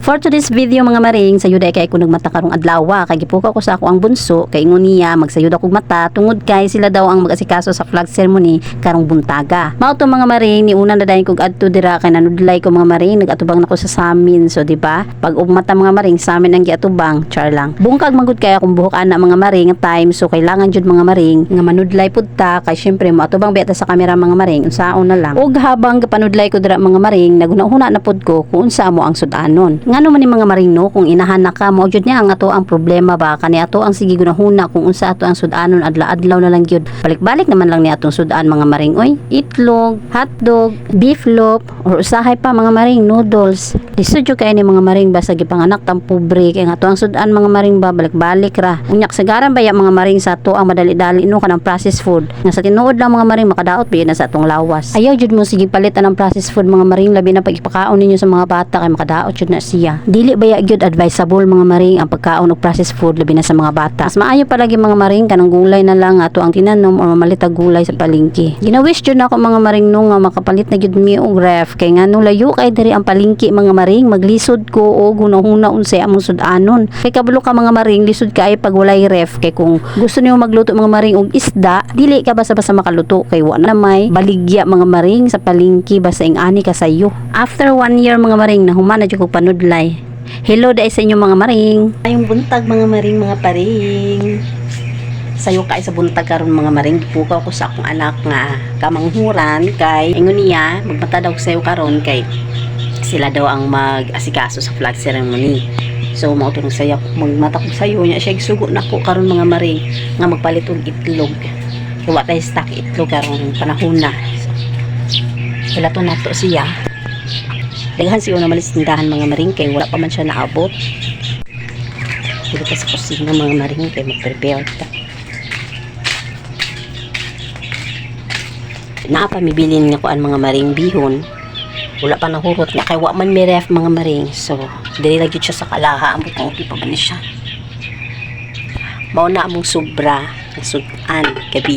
For today's video mga maring, sayuda kay ko nagmata karong adlaw kay gipuka ko sa ako ang bunso kay ingon niya magsayud ako mata tungod kay sila daw ang mag-asikaso sa flag ceremony karong buntaga. Mao to mga maring ni una na dayon kog adto dira kay nanudlay ko mga maring nagatubang nako sa samin so di ba? Pag ugmata mga maring sa amin ang giatubang, char lang. Bungkag magud kay akong buhok ana mga maring time so kailangan jud mga maring nga manudlay pud ta kay syempre mo atubang beta sa kamera mga maring unsaon na lang. Ug habang gapanudlay ko dira mga maring nagunahuna na pud ko kung unsa mo ang sudanon. Ngano man ni mga maring no kung inahan na ka mo jud niya ang ato ang problema ba kani ato ang sige gunahuna kung unsa ato ang sudanon adla-adlaw na lang gyud. Balik-balik naman lang ni atong sudan mga maring oy. Itlog, hotdog, beef loaf or usahay pa mga maring noodles. Lisod jud kay ni mga maring ba sa gipanganak tang pobre kay nga ato ang sudan mga maring ba balik-balik ra. Unyak sagaran ba ya mga maring sa ato ang madali-dali no kanang processed food. Nga sa tinuod lang mga maring makadaot biya na sa atong lawas. Ayaw jud mo sige palitan ang processed food mga maring labi na pag ipakaon ninyo sa mga bata kay makadaot jud na siya. Dili baya gyud advisable mga maring ang pagkaon og processed food labi na sa mga bata. Mas maayo palagi mga maring kanang gulay na lang ato ang tinanom or mamalit og gulay sa palengke. Ginawish jud ako mga maring no nga makapalit na gyud mi og ref kay nga no layo kay diri ang palengke mga maring maglisod ko og hunahuna unsay among sudanon. Kay kabalo ka mga maring lisod kay pag walay ref kay kung gusto niyo magluto mga maring og isda dili ka basta-basta makaluto kay wa na may baligya mga maring sa palengke basta ing ani ka sayo. After one year mga maring nahuman na jud ko panudlay. Hello dai sa inyo mga maring. Ayong buntag mga maring mga paring. Sayo kay sa buntag karon mga maring pukaw ko sa akong anak nga kamanghuran kay ingon niya magmata daw sayo karon kay sila daw ang mag-asikaso sa flag ceremony. So mao to saya magmata ko sayo niya siya gisugo nako karon mga maring nga magpalit og itlog. Kay wa tay stock itlog karon panahon na. So, Wala to nato siya. Daghan siya na malis tindahan mga maring kay wala pa man siya naabot. Dito ka sa kusina mga maring kay mag-prepare ta. Naa pa mibilin nga kuan mga maring bihon. Wala pa nahurot nga kay wa man may ref mga maring. So, dili lagi siya sa kalaha ambot ang okay pa ba siya. Mao na among sobra ng sudan gabi.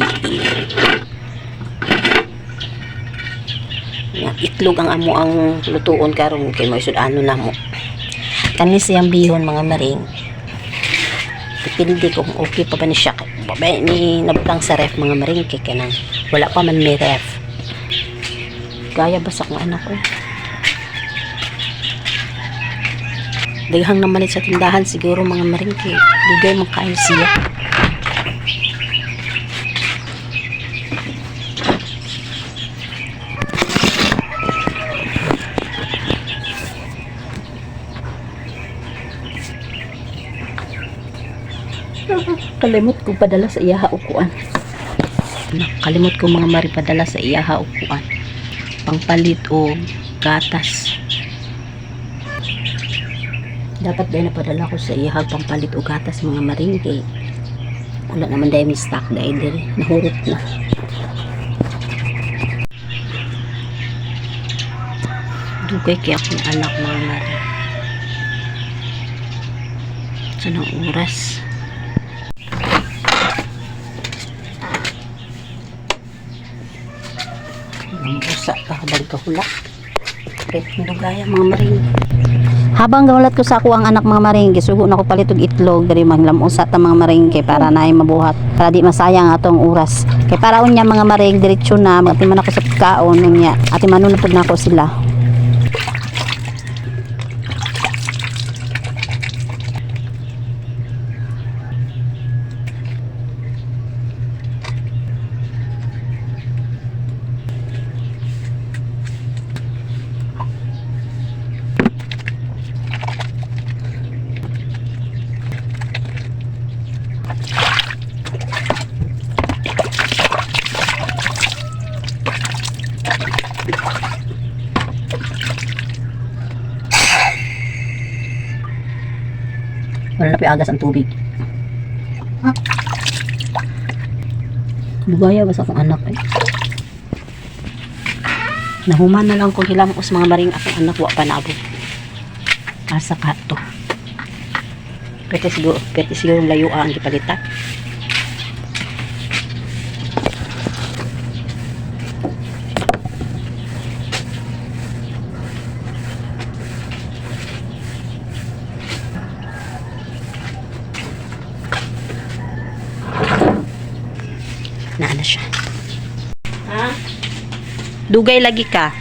nga itlog ang amo ang lutuon karon kay mo isud ano na mo kani siyang bihon mga maring. Depende kung okay pa ba ni siya. Babay ni nabutang sa ref mga maring kay kanang wala pa man may ref. Gaya ba sa kong anak ko daghang namalit sa tindahan siguro mga maring kay dugay man kayo siya kalimot ko padala sa iyaha ukuan kalimot ko mga mari padala sa iyaha ukuan pangpalit o gatas. Dapat dahil napadala ko sa iyaha pangpalit o gatas mga maringke wala naman dahil may stock dahil diri nahurot na. Dugay kaya akong anak mga mari sa nang oras ang busa kahabang kahulak okay, nilugaya mga maring. Habang gawalat ko sa ako ang anak mga maring gisugo na ko palit og itlog diri manglamusa ta mga maring kay para naay mabuhat para di masayang atong oras. Kay para unya mga maring diretso na magatiman ako sa pagkaon unya. Ati manon pud nako sila wala na agas ang tubig Bugaya ba sa akong anak eh? Nahuman na lang kung hilam ko mga maring akong anak wa pa naabot. Asa ka to. Pwede siguro, pwede siguro layo ang gipalitan. na ano siya. Ha? Dugay lagi ka.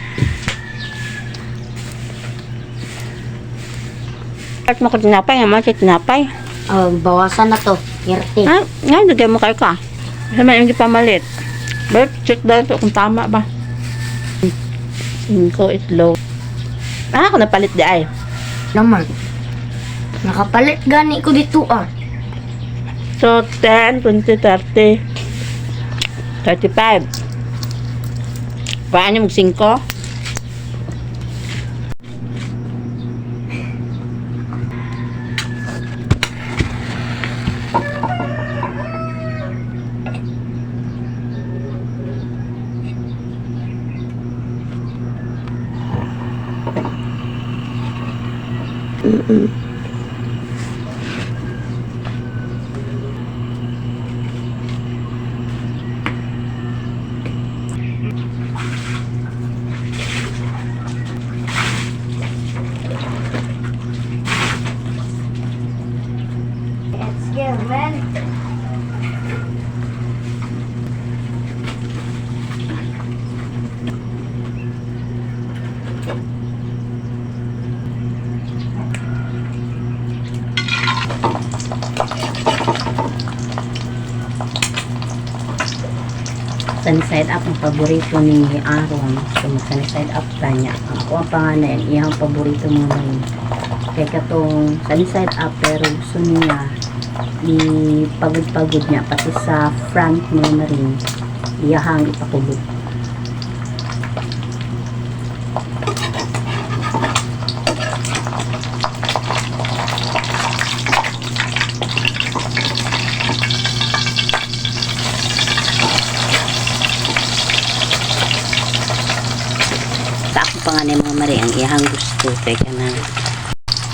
At mo ko tinapay, naman si tinapay. Oh, bawasan na to. Irte. Ha? Nga, dugay mo kayo ka. Kasi may hindi pamalit. But, check daw ito kung tama ba. Inko itlog. Ah, ako napalit di ay. Naman. Nakapalit gani ko dito ah. So, 10, 20, 30. 35. Paano mag 5? Let's go, man. Sunny side up ang paborito ni Aaron. So, sunny side up ta niya. Ako ang pangalan, iyang paborito mo na yun. Kaya katong sunny side up, pero gusto niya ipagod-pagod niya pati sa front mo na rin iyahang ako pa nga ni mga mari ang iyang gusto kay kana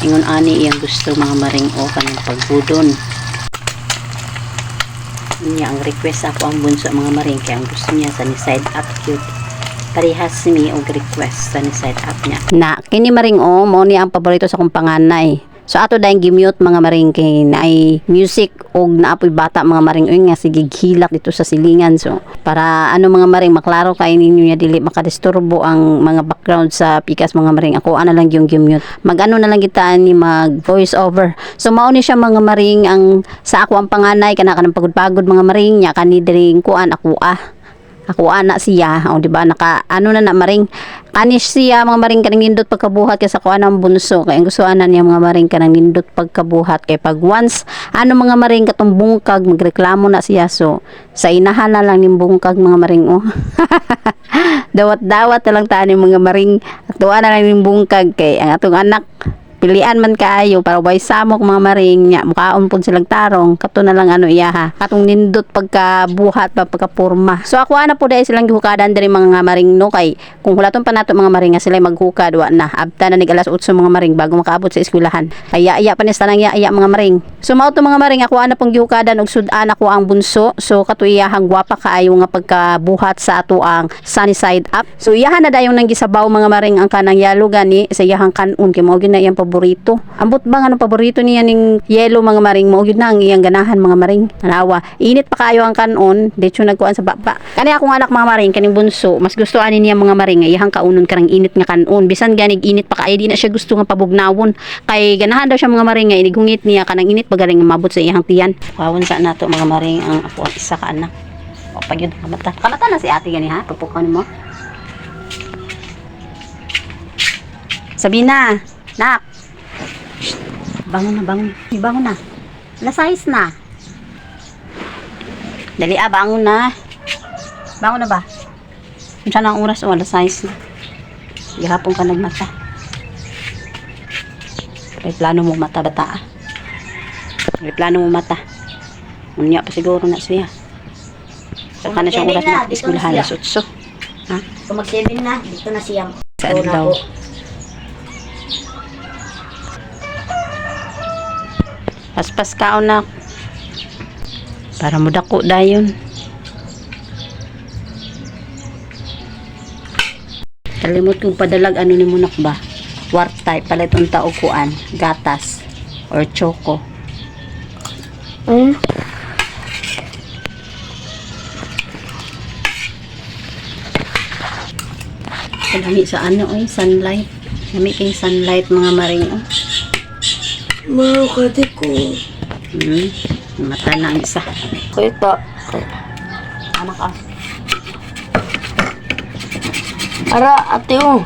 ingon ani iyang gusto mga maring o kanang pagbudon. Niya ang request ako ang bunso mga maring kaya ang gusto niya sa ni side up cute. Parehas mi og request sa ni side up niya. Na kini maring o mo ni ang paborito sa kong panganay So ato dahil gimute mga maring kay na ay music og naapoy bata mga maring uy nga sige hilak dito sa silingan. So para ano mga maring maklaro kay ninyo niya dili makadisturbo ang mga background sa pikas mga maring. Ako ana lang yung gimute. Magano na lang kita ni mag voice over. So mao ni siya mga maring ang sa ako ang panganay kana kanang pagod-pagod mga maring nya kani diring kuan ako ah ako ana siya. O di ba naka ano na na maring kanis siya. Mga maring kanang nindot pagkabuhat kay sa kuan ang bunso. Kay ang gusto ana niya mga maring kanang nindot pagkabuhat. Kay pag once ano mga maring katong bungkag magreklamo na siya. So sa inahan na lang ning bungkag mga maring oh. Dawat-dawat na lang yung mga maring. Tuwa na lang ning bungkag. Kay ang atong anak pilian man kaayo para way samok mga maring nya mukaon pud silang tarong kato na lang ano iyaha katong nindot pagka buhat pa pagka porma so ako ana po dahil silang gihukadan diri mga maring no? Kay kung hulaton pa nato mga maring nga sila maghukad wa na. Abta na nig alas 8 mga maring bago makaabot sa eskwelahan. Kaya iya pa ni tanang iya iya mga maring. So mao to mga maring ako ana pong gihukadan og sudan ako ang bunso. So kato iyahang gwapa kaayo nga pagkabuhat sa ato ang sunny side up. So iyahan na dayon nang gisabaw mga maring ang kanang yalo gani sa iyahang kanon. Kay mao gyud na iyang paborito. Ambot ba nga paborito niya ning yellow mga maring mao gyud na ang iyang ganahan mga maring. Alawa. Init pa kayo ang kanon. Detso nagkuan sa baba. Kani akong anak mga maring kaning bunso. Mas gusto ani niya mga maring iyahang kaunon karang init nga kanon. Bisan ganig init pa kaayo di na siya gusto nga pabugnawon. Kay ganahan daw siya mga maring inigungit niya kanang init pagaling mabot sa iyang tiyan. Kawon sa nato mga maring ang ako ang isa ka anak. O pag yun kamata. Kamata na si ate gani ha? Pupukan mo. Sabina, nak. Bangon na, bangon. Bangon na. 6 na. Dali ah, bangon na. Bangon na ba? Kung saan ang oras o, alas 6 na. Gihapon ka nagmata. May plano mo mata bata ah. May plano mo mata. Unya pa siguro na siya. Saka na siyang oras na Dito na 8. Ha? Kung mag-7 na, dito na siya. Saan Ito na daw? po. Paspas ka na. Para mo dako dayon. Kalimot kong padalag ano ni munak ba? Wartay, palit unta o kuan, gatas, or choco. Hmm? Kadami sa ano ay sunlight. Dami kayong sunlight mga maring. Oh. Mga kati ko. Hmm. Mata na ang isa. Kita. Anak ah. Ara, ate oh.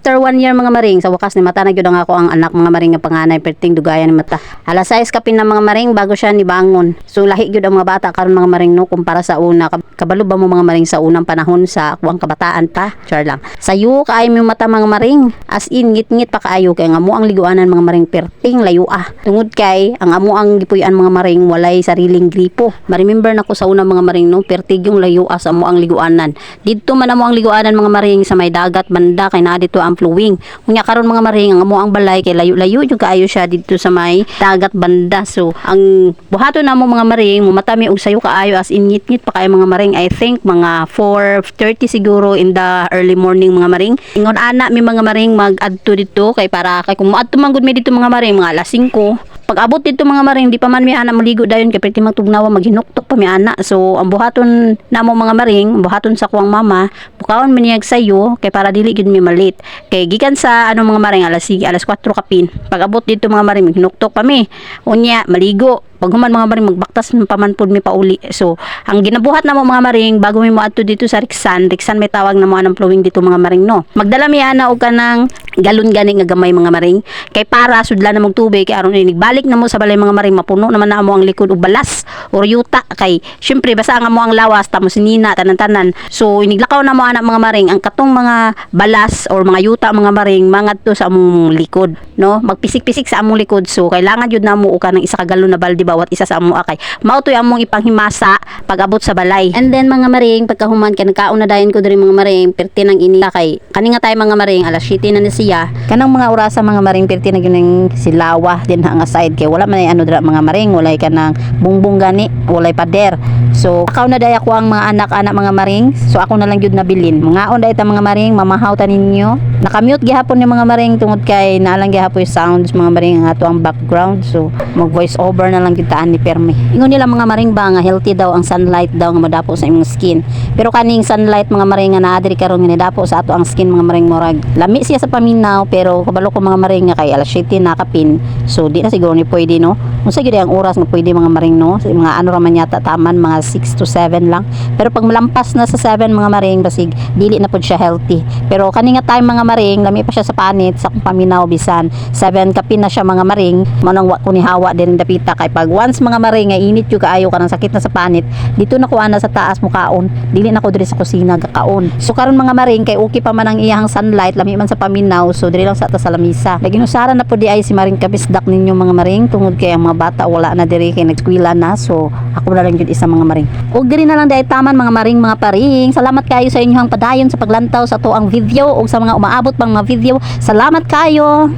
After one year mga maring, sa wakas ni mata na gyud ako ang anak mga maring nga panganay perting dugayan ni mata. Alas 6 kapin na mga maring bago siya ni bangon. So lahi gyud ang mga bata karon mga maring no kumpara sa una. Kab- Kabalo ba mo mga maring sa unang panahon sa ako ang kabataan pa? Char lang. Sayo kaay mo mata mga maring. As in ngit-ngit pa kaayo kay nga mo ang liguanan mga maring perting layo ah. Tungod kay ang amo ang gipuy-an mga maring walay sariling gripo. Ma-remember na ko sa unang mga maring no pertig yung layo ah sa amo ang liguanan. Didto man amo ang liguanan mga maring sa may dagat banda kay naa dito ang flowing. Unya karon mga maring ang amo ang balay kay layo-layo jud kaayo siya dito sa may dagat banda. So ang buhaton namo mga maring mumatami og sayo kaayo as in ngit-ngit pa kaayo mga maring I think mga 4:30 siguro in the early morning mga maring. Ingon ana mi mga maring mag-adto dito kay para kay kung moadto man gud mi dito mga maring mga alas 5 pag abot dito mga maring di pa man mi ana maligo dayon kay pwede magtugnawa maghinuktok pa mi ana so ang buhaton namo mga maring buhaton sa kuwang mama bukawon mi niyag sayo kay para dili gid mi malit. Kay gikan sa ano mga maring alas sige alas 4 kapin pag abot dito mga maring maghinuktok pa mi unya maligo pag human mga maring magbaktas pa man pud mi pauli. So ang ginabuhat namo mga maring bago mi moadto dito sa Riksan Riksan may tawag na mo anang flowing dito mga maring no? Magdala mi ana og kanang galon gani nga gamay mga maring. Kay para sudlan na mong tubig kay aron ini balik na mo sa balay mga maring mapuno naman na mo ang likod og balas or yuta. Kay syempre basa nga mo ang lawas tamo sinina tanan-tanan. So iniglakaw na mo ana mga maring ang katong mga balas or mga yuta mga maring mangadto sa among likod no? Magpisik-pisik sa among likod. So kailangan jud namo og kanang isa ka galon na balde bawat isa sa amo akay. Mao toy among ipanghimasa pag abot sa balay. And then mga maring pagkahuman kay nagkaon na dayon ko diri mga maring perti nang ini. Kay kani nga tay mga maring alas 7 na ni siya. Kanang mga orasa mga maring perti na gyud silawa din nga side kay wala man ay ano dira mga maring walay kanang bungbong gani walay pader. So akaw na day ako ang mga anak-anak mga maring. So ako na lang jud nabilin. Mga on day ta mga maring mamahaw ta ninyo. Nakamute gihapon ni mga maring tungod kay naalang gihapon yung sounds mga maring ang ato ang background. So mag voice over na lang kitaan ni Permi. Ingon nila mga maring ba nga healthy daw ang sunlight daw nga madapo sa imong skin. Pero kaning sunlight mga maring nga naa diri karon nga nidapo sa ato ang skin mga maring morag lami siya sa paminaw pero kabalo ko mga maring nga kay alas 7 nakapin. So di na siguro ni pwede no? Unsa gyud ang oras nga pwede mga maring no? Sa mga ano raman yata taman mga 6 to 7 lang. Pero pag malampas na sa 7 mga maring basig dili na pud siya healthy. Pero kani nga time mga maring lami pa siya sa panit sa paminaw bisan. 7 kapin na siya mga maring. Manang wa ko ni hawa din dapita kay pag once mga maring nga init yung kaayo ka ng sakit na sa panit dito na kuha na sa taas mo kaon dili na ko diri sa kusina gakaon so karon mga maring kay okay pa man ang iyang sunlight lami man sa paminaw so diri lang sa ta sa lamisa. Naginusara na po di ay si maring kabisdak ninyo mga maring tungod kay ang mga bata wala na diri kay nagkwila na so ako na lang yun isa mga maring ug diri na lang di ay taman mga maring mga paring salamat kayo sa inyong padayon sa paglantaw sa to ang video ug sa mga umaabot pang mga video salamat kayo